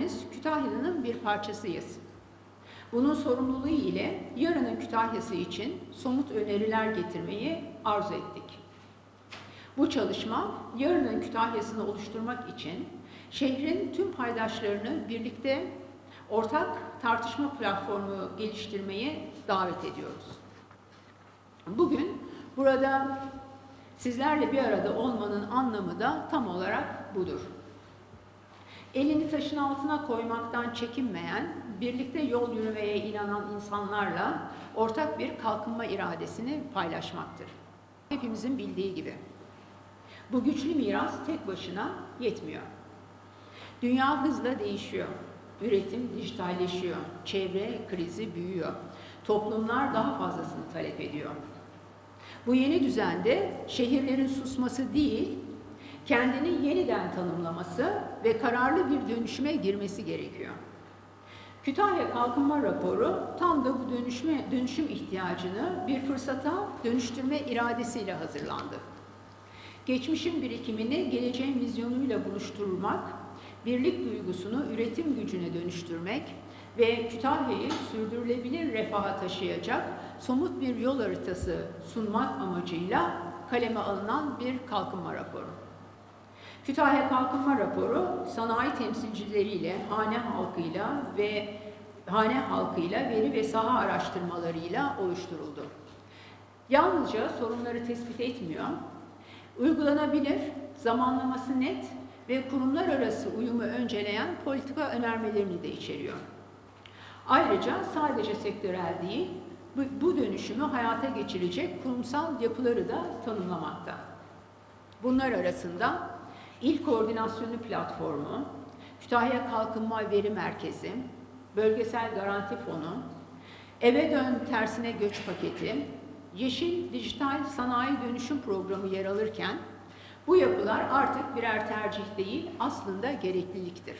hepimiz Kütahya'nın bir parçasıyız. Bunun sorumluluğu ile yarının Kütahya'sı için somut öneriler getirmeyi arzu ettik. Bu çalışma yarının Kütahya'sını oluşturmak için şehrin tüm paydaşlarını birlikte ortak tartışma platformu geliştirmeye davet ediyoruz. Bugün burada sizlerle bir arada olmanın anlamı da tam olarak budur. Elini taşın altına koymaktan çekinmeyen, birlikte yol yürümeye inanan insanlarla ortak bir kalkınma iradesini paylaşmaktır. Hepimizin bildiği gibi. Bu güçlü miras tek başına yetmiyor. Dünya hızla değişiyor. Üretim dijitalleşiyor. Çevre krizi büyüyor. Toplumlar daha fazlasını talep ediyor. Bu yeni düzende şehirlerin susması değil, kendini yeniden tanımlaması ve kararlı bir dönüşüme girmesi gerekiyor. Kütahya Kalkınma Raporu tam da bu dönüşme, dönüşüm ihtiyacını bir fırsata dönüştürme iradesiyle hazırlandı. Geçmişin birikimini geleceğin vizyonuyla buluşturmak, birlik duygusunu üretim gücüne dönüştürmek ve Kütahya'yı sürdürülebilir refaha taşıyacak somut bir yol haritası sunmak amacıyla kaleme alınan bir kalkınma raporu. Kütahya Kalkınma Raporu sanayi temsilcileriyle, hane halkıyla ve hane halkıyla veri ve saha araştırmalarıyla oluşturuldu. Yalnızca sorunları tespit etmiyor, uygulanabilir, zamanlaması net ve kurumlar arası uyumu önceleyen politika önermelerini de içeriyor. Ayrıca sadece sektörel değil, bu, dönüşümü hayata geçirecek kurumsal yapıları da tanımlamakta. Bunlar arasında İl Koordinasyonu Platformu, Kütahya Kalkınma Veri Merkezi, Bölgesel Garanti Fonu, Eve Dön Tersine Göç Paketi, Yeşil Dijital Sanayi Dönüşüm Programı yer alırken bu yapılar artık birer tercih değil aslında gerekliliktir.